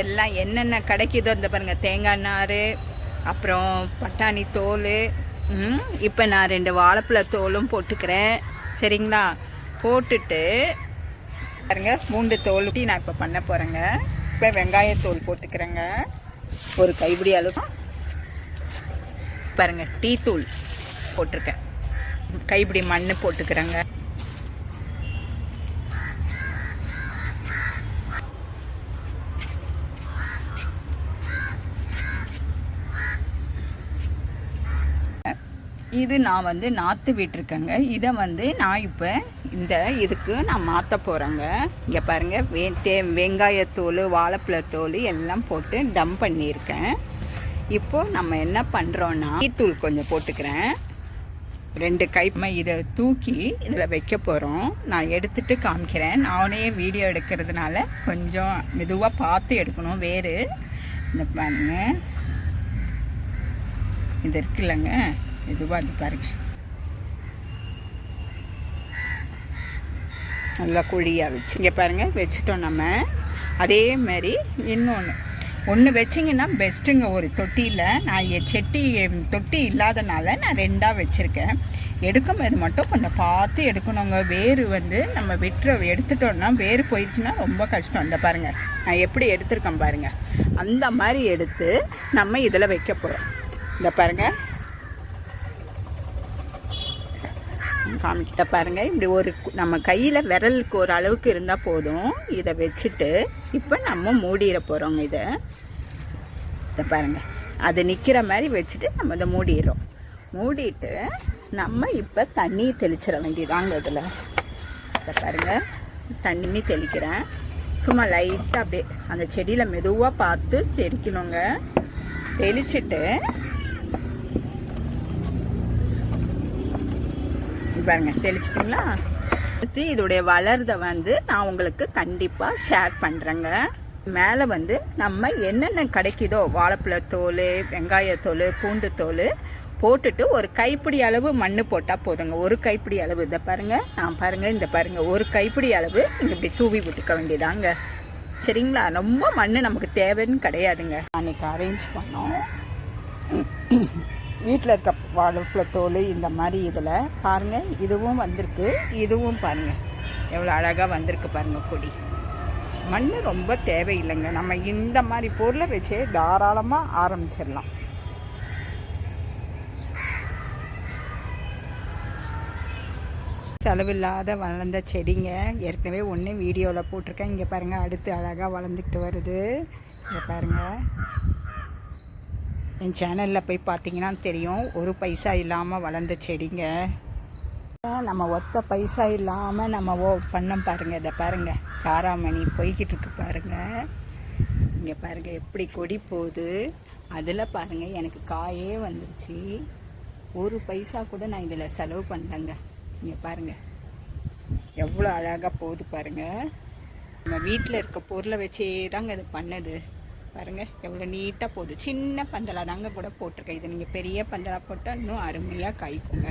எல்லாம் என்னென்ன கிடைக்குதோ இந்த பாருங்கள் தேங்காய் நார் அப்புறம் பட்டாணி தோல் இப்போ நான் ரெண்டு வாழைப்பழ தோலும் போட்டுக்கிறேன். சரிங்களா? போட்டுட்டு பாருங்க பூண்டு தோல் ஊட்டி நான் இப்போ பண்ண போகிறேங்க இப்போ வெங்காயத்தோல் போட்டுக்கிறேங்க. ஒரு கைப்பிடி அளவு. பாருங்கள் டீ தூள் போட்டிருக்கேன். கைப்பிடி மண் போட்டுக்கிறேங்க. இது நான் வந்து நாற்று விட்டுருக்கேங்க. இதை வந்து நான் இப்போ இந்த இதுக்கு நான் மாற்ற போகிறேங்க இங்கே பாருங்கள் வே தே வெங்காயத்தோல் வாழைப்பழத்தோல் எல்லாம் போட்டு டம் பண்ணியிருக்கேன். இப்போது நம்ம என்ன பண்ணுறோன்னா தூள் கொஞ்சம் போட்டுக்கிறேன். ரெண்டு கைப்புமே இதை தூக்கி இதில் வைக்க போகிறோம் நான் எடுத்துட்டு காமிக்கிறேன். நானே வீடியோ எடுக்கிறதுனால கொஞ்சம் மெதுவாக பார்த்து எடுக்கணும். வேறு இந்த பாருங்க. இது இருக்குல்லங்க. இதுவாக இது பாருங்க. நல்லா குழியாக வச்சு இங்கே பாருங்கள் வச்சுட்டோம் நம்ம. அதே மாதிரி இன்னொன்று ஒன்று வச்சிங்கன்னா பெஸ்ட்டுங்க ஒரு தொட்டியில். நான் என் செட்டி தொட்டி இல்லாதனால நான் ரெண்டாக வச்சுருக்கேன். எடுக்கும்போது மட்டும் கொஞ்சம் பார்த்து எடுக்கணுங்க. வேர் வந்து நம்ம விட்டுற எடுத்துட்டோம்னா வேர் போயிடுச்சுன்னா ரொம்ப கஷ்டம். இந்த பாருங்கள் நான் எப்படி எடுத்திருக்கேன் பாருங்கள் அந்த மாதிரி எடுத்து நம்ம இதில் வைக்க போகிறோம் இந்த பாருங்கள் காமிக்கிட்ட பாருங்கள் இப்படி ஒரு நம்ம கையில் விரலுக்கு ஒரு அளவுக்கு இருந்தால் போதும். இதை வச்சுட்டு இப்போ நம்ம மூடிட போகிறோங்க இதை. இதை பாருங்க. அது நிற்கிற மாதிரி வச்சுட்டு நம்ம இதை மூடிடுறோம். மூடிட்டு நம்ம இப்போ தண்ணி தெளிச்சிட வேண்டியதாங்க இதில். இதை பாருங்கள் தண்ணி தெளிக்கிறேன். சும்மா லைட்டாக அப்படியே அந்த செடியில் மெதுவாக பார்த்து தெளிக்கணுங்க. தெளிச்சிட்டு பாருங்கள் பாருங்க தெளிச்சிட்டிங்களா? அடுத்து இதோடைய வளர்தை வந்து நான் உங்களுக்கு கண்டிப்பாக ஷேர் பண்ணுறேங்க மேலே வந்து நம்ம என்னென்ன கிடைக்குதோ வாழைப்பழத்தோல் வெங்காயத்தோல் பூண்டு தோல் போட்டுட்டு ஒரு கைப்பிடி அளவு மண் போட்டால் போதுங்க. ஒரு கைப்பிடி அளவு இதை பாருங்கள் நான் பாருங்கள் இந்த பாருங்கள் ஒரு கைப்பிடி அளவு நீங்கள் இப்படி தூவி விட்டுக்க வேண்டியதாங்க. சரிங்களா? ரொம்ப மண் நமக்கு தேவைன்னு கிடையாதுங்க. அன்றைக்கி அரேஞ்ச் பண்ணோம். வீட்டில் இருக்க வாழைப்பழத்தோல் இந்த மாதிரி இதில். பாருங்கள் இதுவும் வந்திருக்கு. இதுவும் பாருங்கள் எவ்வளோ அழகாக வந்திருக்கு பாருங்கள் கொடி. மண் ரொம்ப தேவையில்லைங்க. நம்ம இந்த மாதிரி பொருளை வச்சே தாராளமாக ஆரம்பிச்சிடலாம். செலவில்லாத வளர்ந்த செடிங்க. ஏற்கனவே ஒன்று வீடியோவில் போட்டிருக்கேன். இங்கே பாருங்கள் அடுத்து அழகாக வளர்ந்துக்கிட்டு வருது. இங்கே பாருங்கள் என் சேனலில் போய் பார்த்தீங்கன்னா தெரியும். ஒரு பைசா இல்லாமல் வளர்ந்த செடிங்க. நம்ம ஒத்த பைசா இல்லாமல் நம்ம ஓ பண்ணோம் பாருங்கள் இதை பாருங்கள் காராமணி போய்கிட்டு இருக்கு பாருங்கள் இங்கே பாருங்கள் எப்படி கொடி போகுது. அதில் பாருங்கள் எனக்கு காயே வந்துருச்சு. ஒரு பைசா கூட நான் இதில் செலவு பண்ணலங்க. இங்கே பாருங்கள் எவ்வளோ அழகாக போகுது பாருங்கள் நம்ம வீட்டில் இருக்க பொருளை வச்சே தாங்க இது பண்ணது. பாருங்கள் எவ்வளோ நீட்டாக போகுது. சின்ன பந்தலாக தாங்க கூட போட்டிருக்கேன். இது நீங்கள் பெரிய பந்தலாக போட்டால் இன்னும் அருமையாக காய்க்குங்க.